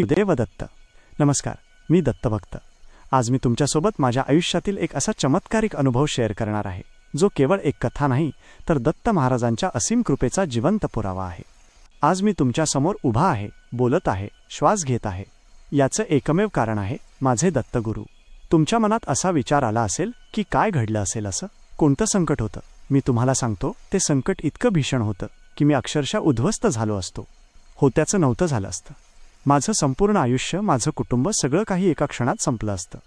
देवदत्त नमस्कार मी दत्तभक्त आज मी तुमच्यासोबत माझ्या आयुष्यातील एक असा चमत्कारिक अनुभव शेअर करणार आहे जो केवळ एक कथा नाही तर दत्त महाराजांच्या असीम कृपेचा जिवंत पुरावा आहे. आज मी तुमच्यासमोर उभा आहे बोलत आहे श्वास घेत आहे. याचं एकमेव कारण आहे माझे दत्तगुरू. तुमच्या मनात असा विचार आला असेल की काय घडलं असेल असं? कोणतं संकट होतं? मी तुम्हाला सांगतो ते संकट इतकं भीषण होतं की मी अक्षरशः उद्ध्वस्त झालो असतो. होत्याचं नव्हतं झालं असतं. माझं संपूर्ण आयुष्य माझं कुटुंब सगळं काही एका क्षणात संपलं असतं.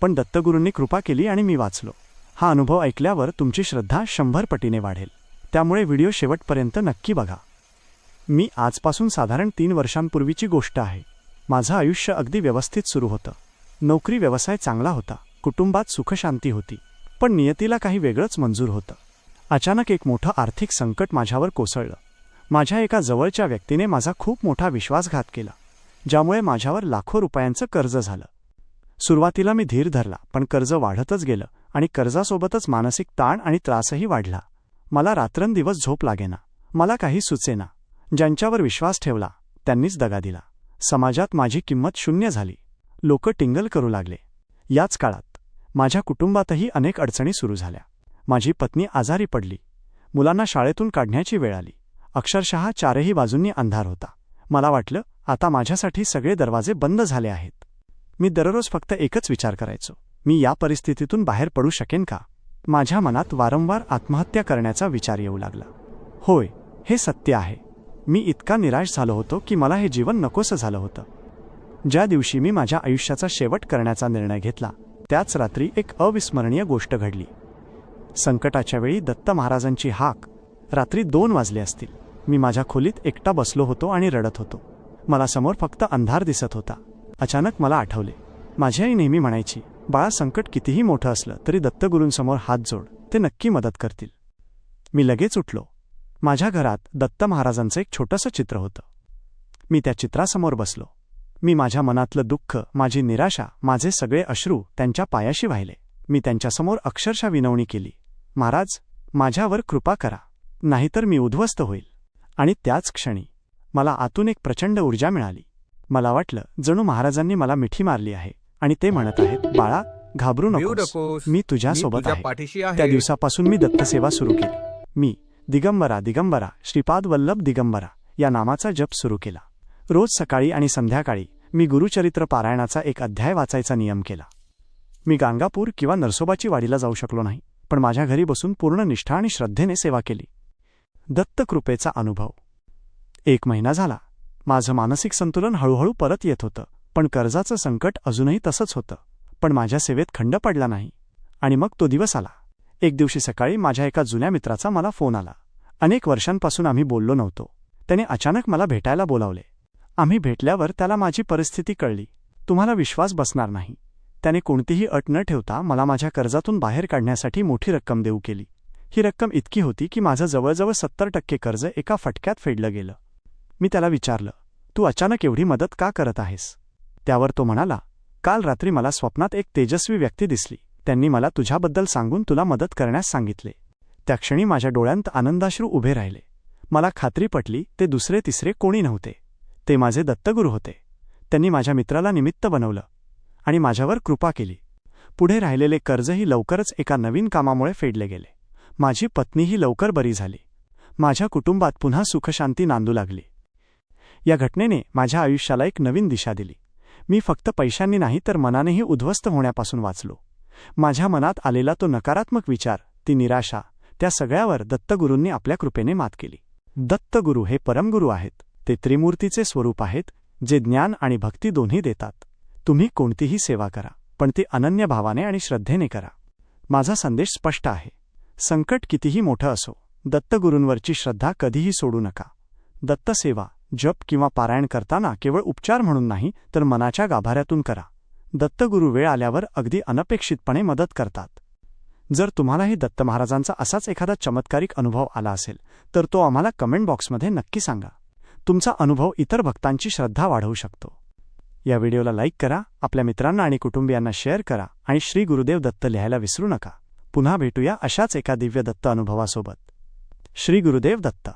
पण दत्तगुरूंनी कृपा केली आणि मी वाचलो. हा अनुभव ऐकल्यावर तुमची श्रद्धा शंभर पटीने वाढेल. त्यामुळे व्हिडिओ शेवटपर्यंत नक्की बघा. मी आजपासून साधारण तीन वर्षांपूर्वीची गोष्ट आहे. माझं आयुष्य अगदी व्यवस्थित सुरू होतं. नोकरी व्यवसाय चांगला होता. कुटुंबात सुखशांती होती. पण नियतीला काही वेगळंच मंजूर होतं. अचानक एक मोठं आर्थिक संकट माझ्यावर कोसळलं. माझ्या एका जवळच्या व्यक्तीने माझा खूप मोठा विश्वासघात केला. ज्यामुळे माझ्यावर लाखो रुपयांचं कर्ज झालं. सुरुवातीला मी धीर धरला पण कर्ज वाढतच गेलं आणि कर्जासोबतच मानसिक ताण आणि त्रासही वाढला. मला रात्रंदिवस झोप लागेना. मला काही सुचेना. ज्यांच्यावर विश्वास ठेवला त्यांनीच दगा दिला. समाजात माझी किंमत शून्य झाली. लोक टिंगल करू लागले. याच काळात माझ्या कुटुंबातही अनेक अडचणी सुरू झाल्या. माझी पत्नी आजारी पडली. मुलांना शाळेतून काढण्याची वेळ आली. अक्षरशः चारही बाजूंनी अंधार होता. मला वाटलं आता माझ्यासाठी सगळे दरवाजे बंद झाले आहेत. मी दररोज फक्त एकच विचार करायचो. मी या परिस्थितीतून बाहेर पडू शकेन का? माझ्या मनात वारंवार आत्महत्या करण्याचा विचार येऊ लागला. होय हे सत्य आहे. मी इतका निराश झालो होतो की मला हे जीवन नकोसं झालं होतं. ज्या दिवशी मी माझ्या आयुष्याचा शेवट करण्याचा निर्णय घेतला त्याच रात्री एक अविस्मरणीय गोष्ट घडली. संकटाच्या वेळी दत्त महाराजांची हाक. रात्री दोन वाजले असतील. मी माझ्या खोलीत एकटा बसलो होतो आणि रडत होतो. मला समोर फक्त अंधार दिसत होता. अचानक मला आठवले. माझी आई नेहमी म्हणायची बाळा संकट कितीही मोठं असलं तरी दत्तगुरूंसमोर हात जोड. ते नक्की मदत करतील. मी लगेच उठलो. माझ्या घरात दत्त महाराजांचं एक छोटंसं चित्र होतं. मी त्या चित्रासमोर बसलो. मी माझ्या मनातलं दुःख माझी निराशा माझे सगळे अश्रू त्यांच्या पायाशी वाहिले. मी त्यांच्यासमोर अक्षरशः विनवणी केली महाराज माझ्यावर कृपा करा. नाहीतर मी उद्ध्वस्त होईल. आणि त्याच क्षणी मला आतून एक प्रचंड ऊर्जा मिळाली. मला वाटलं जणू महाराजांनी मला मिठी मारली आहे आणि ते म्हणत आहेत बाळा घाबरू नकोस. मी तुझ्यासोबत आहे. त्या दिवसापासून मी दत्तसेवा सुरू केली. मी दिगंबरा दिगंबरा श्रीपाद वल्लभ दिगंबरा या नामाचा जप सुरू केला. रोज सकाळी आणि संध्याकाळी मी गुरुचरित्र पारायणाचा एक अध्याय वाचायचा नियम केला. मी गाणगापूर किंवा नरसोबाची वाडीला जाऊ शकलो नाही पण माझ्या घरी बसून पूर्ण निष्ठा आणि श्रद्धेने सेवा केली. दत्तकृपेचा अनुभव. एक महिना झाला. माझं मानसिक संतुलन हळूहळू परत येत होतं. पण कर्जाचं संकट अजूनही तसंच होतं. पण माझ्या सेवेत खंड पडला नाही. आणि मग तो दिवस आला. एक दिवशी सकाळी माझ्या एका जुन्या मित्राचा मला फोन आला. अनेक वर्षांपासून आम्ही बोललो नव्हतो. त्याने अचानक मला भेटायला बोलावले. आम्ही भेटल्यावर त्याला माझी परिस्थिती कळली. तुम्हाला विश्वास बसणार नाही. त्याने कोणतीही अट न ठेवता मला माझ्या कर्जातून बाहेर काढण्यासाठी मोठी रक्कम देऊ केली. ही रक्कम इतकी होती की माझं जवळजवळ सत्तर टक्के कर्ज एका फटक्यात फेडलं गेलं. मी त्याला विचारलं तू अचानक एवढी मदत का करत आहेस? त्यावर तो म्हणाला काल रात्री मला स्वप्नात एक तेजस्वी व्यक्ती दिसली. त्यांनी मला तुझ्याबद्दल सांगून तुला मदत करण्यास सांगितले. त्या क्षणी माझ्या डोळ्यांत आनंदाश्रू उभे राहिले. मला खात्री पटली ते दुसरे तिसरे कोणी नव्हते. ते माझे दत्तगुरू होते. त्यांनी माझ्या मित्राला निमित्त बनवलं आणि माझ्यावर कृपा केली. पुढे राहिलेले कर्जही लवकरच एका नवीन कामामुळे फेडले गेले. माझी पत्नीही लवकर बरी झाली. माझ्या कुटुंबात पुन्हा सुखशांती नांदू लागली. या घटनेने माझ्या आयुष्याला एक नवीन दिशा दिली. मी फक्त पैशांनी नाही तर मनानेही उद्ध्वस्त होण्यापासून वाचलो. माझ्या मनात आलेला तो नकारात्मक विचार ती निराशा त्या सगळ्यावर दत्तगुरूंनी आपल्या कृपेने मात केली. दत्तगुरू हे परमगुरू आहेत. ते त्रिमूर्तीचे स्वरूप आहेत जे ज्ञान आणि भक्ती दोन्ही देतात. तुम्ही कोणतीही सेवा करा पण ती अनन्य भावाने आणि श्रद्धेने करा. माझा संदेश स्पष्ट आहे. संकट कितीही मोठं असो दत्तगुरूंवरची श्रद्धा कधीही सोडू नका. दत्तसेवा जप किंवा पारायण करताना केवळ उपचार म्हणून नाही तर मनाच्या गाभाऱ्यातून करा. दत्तगुरू वेळ आल्यावर अगदी अनपेक्षितपणे मदत करतात. जर तुम्हालाही दत्त महाराजांचा असाच एखादा चमत्कारिक अनुभव आला असेल तर तो आम्हाला कमेंट बॉक्समध्ये नक्की सांगा. तुमचा अनुभव इतर भक्तांची श्रद्धा वाढवू शकतो. या व्हिडिओला लाईक करा आपल्या मित्रांना आणि कुटुंबियांना शेअर करा आणि श्री गुरुदेव दत्त लिहायला विसरू नका. पुन्हा भेटूया अशाच एका दिव्य दत्त अनुभवासोबत. श्री गुरुदेव दत्त.